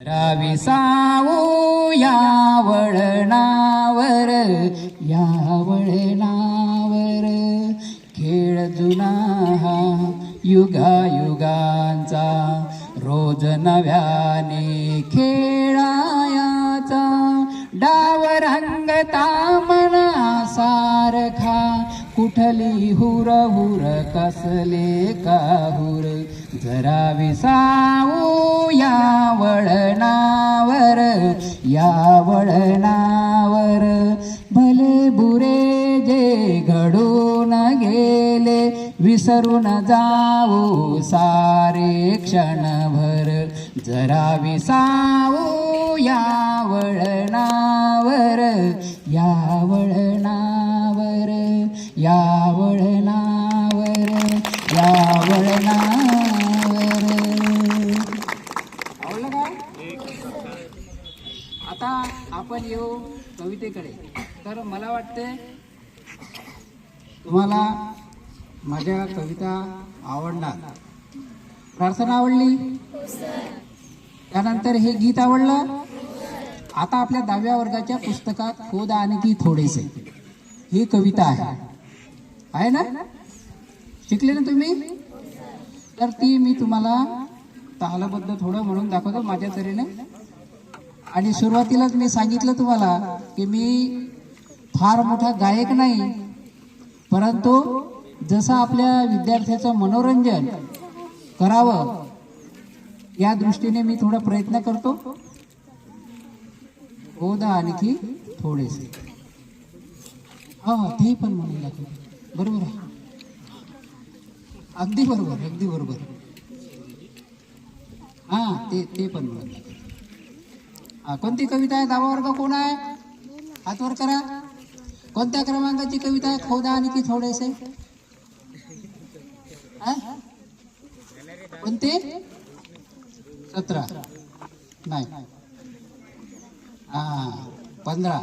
रावी सावू या वळणावर या वळणावर. खेळ जुना हा युगायुगांचा रोज नव्याने खेळायाचा. डाव रंगता मना सारखा कुठली हुर हुर कसले काहुर? जरा विसाऊ या वळणावर या वळणावर भले बुरे जे घडून गेले विसरून जाऊ सारे क्षणभर. जरा विसाऊ या या वळणावर या वळणावर आवडलं का? आता आपण येऊ कवितेकडे. तर मला वाटते तुम्हाला माझ्या कविता आवडणार. प्रार्थना आवडली? त्यानंतर हे गीत आवडलं? आता आपल्या दहाव्या वर्गाच्या पुस्तकात खोद आणखी थोडेसे. ही कविता आहे. आहे ना? शिकले ना तुम्ही? तर ती मी तुम्हाला तालबद्ध थोडं म्हणून दाखवतो माझ्या तऱ्हेने. आणि सुरुवातीलाच मी सांगितलं तुम्हाला की मी फार मोठा गायक नाही परंतु जसं आपल्या विद्यार्थ्याचं मनोरंजन करावं या दृष्टीने मी थोडा प्रयत्न करतो. हो दा आणखी थोडेसे. हा ते पण म्हणून दाखवतो. बरोबर आहे. अगदी बरोबर अगदी बरोबर. हा ते ते पण बरोबर. हा कोणती कविता आहे? दहावा वर्ग कोण आहे? हातवर करा. कोणत्या क्रमांकाची कविता आहे? खोदा आणि की थोडेसे? कोणते? सतरा. नाही. हा पंधरा.